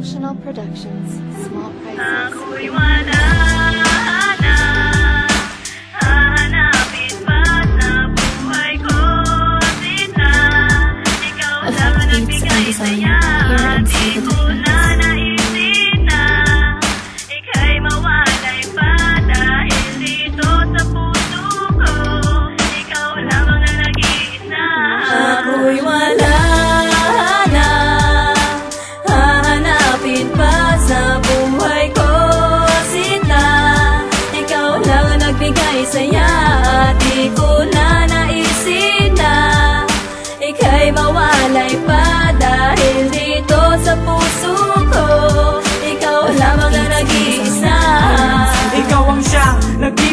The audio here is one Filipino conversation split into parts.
Emotional Productions, Small Prices. Nagbigay saya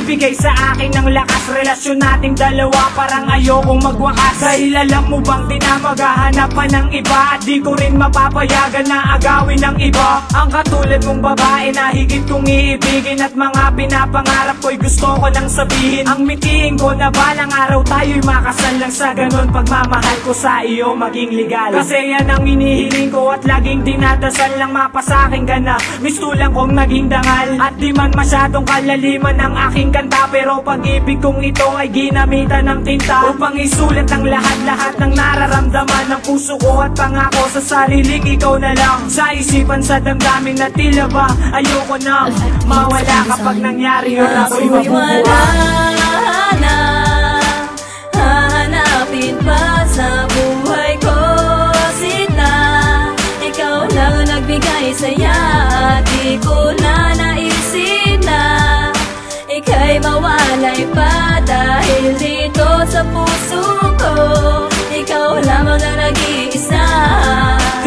nagbibigay sa akin ng lakas. Relasyon nating dalawa parang ayokong magwakas. Dahil alam mo bang di na maghahanap pa ng iba? At di ko rin mapapayagan na agawin ng iba. Ang katulad mong babae na higit kong iibigin At mga pinapangarap ko'y gusto ko nang sabihin. Ang mitiin ko na balang araw tayo'y makasal lang sa ganun. Pagmamahal ko sa iyo maging legal. Kasi yan ang inihiling ko at laging dinadasal lang mapasakin ka na. Misto lang kong naging dangal. At di man masyadong kalaliman ang aking kanta Pero pag-ibig kong ito ay ginamitan ng tinta. Upang isulat ang lahat-lahat ng nararamdaman ng puso ko At pangako sa sariling ikaw na lang. Sa isipan sa damdamin na tila ba Ayoko na. Mawala kapag nangyari yun ako'y Ako'y wala na Hahanapin pa sa mawalay pa Dahil dito sa puso ko. Ikaw lamang ang nag-iisa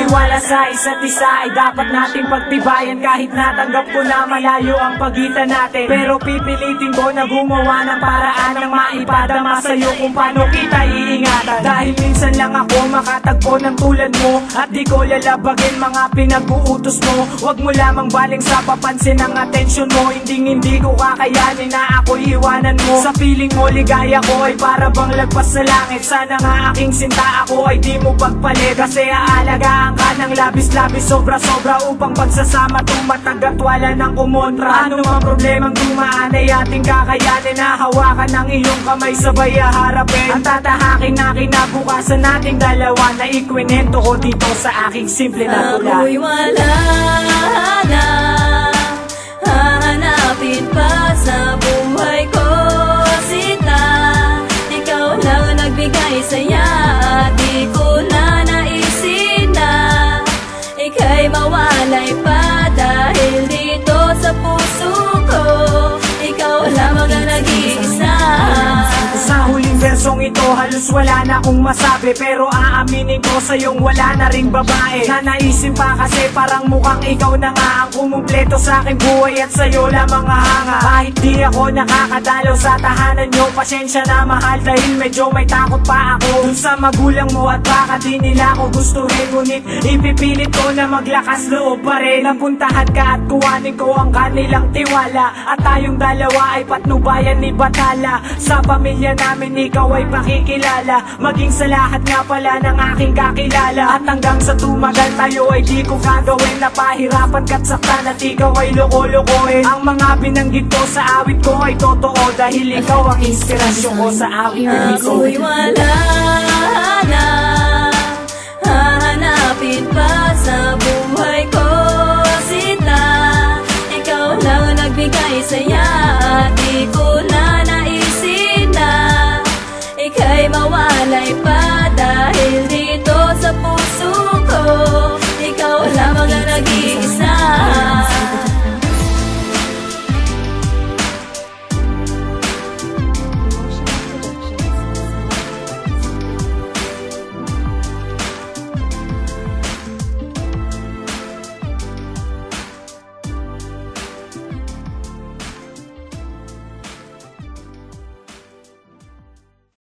Tiwala sa isa't isa ay dapat nating pagtibayan. Kahit natanggap ko na malayo ang pagitan natin. Pero pipilitin ko na gumawa ng paraan Nang maipadama sa'yo kung paano kita iingatan. Dahil minsan lang ako makatagpo ng tulad mo. At di ko lalabagin mga pinag-uutos mo. Huwag mo lamang baling sa papansin ang atensyon mo. Hindi hindi ko kakayanin na ako iwanan mo. Sa piling mo ligaya ko ay para bang lagpas sa langit. Sana nga aking sinta ako ay di mo pagpalit. Kasi aalagaan ka ng labis-labis sobra-sobra Upang pagsasama. Tumatag at wala ng kumontra Ano mang problemang dumaan? Ay ating kakayanin Na hawakan ng iyong kamay sabay harapin Ang tatahakin na kinabukasan nating dalawa Na ikwinento ko dito sa aking simple na tula Ako'y wala na bersong ito halos wala na akong masabi. Pero aaminin ko sa iyong wala na ring babae. Na naisip pa kasi parang mukhang ikaw na nga Ang kumumpleto sa aking buhay at sa'yo lamang ahanga Kahit di ako nakakadalaw sa tahanan nyo Pasensya na mahal. Dahil medyo may takot pa ako Dun sa magulang mo at baka di nila ako gustuhin. Ngunit ipipilit ko na maglakas loob pa rin Napuntahan ka at kuwanin ko ang kanilang tiwala. At tayong dalawa ay patnubayan ni Batala. Sa pamilya namin ikaw ay pakikilala. Maging sa lahat nga pala ng aking kakilala. At hanggang sa tumagal tayo ay di ko gagawin. Na pahirapan ka't saktan at ikaw ay loko-lokohin. Ang mga binanggit ko sa awit ko ay totoo. Dahil ikaw ang inspirasyon ko sa awit ko Ako'y wala na Hahanapin pa sa buhay ko. Sita Ikaw lang ang nagbigay saya mawalay pa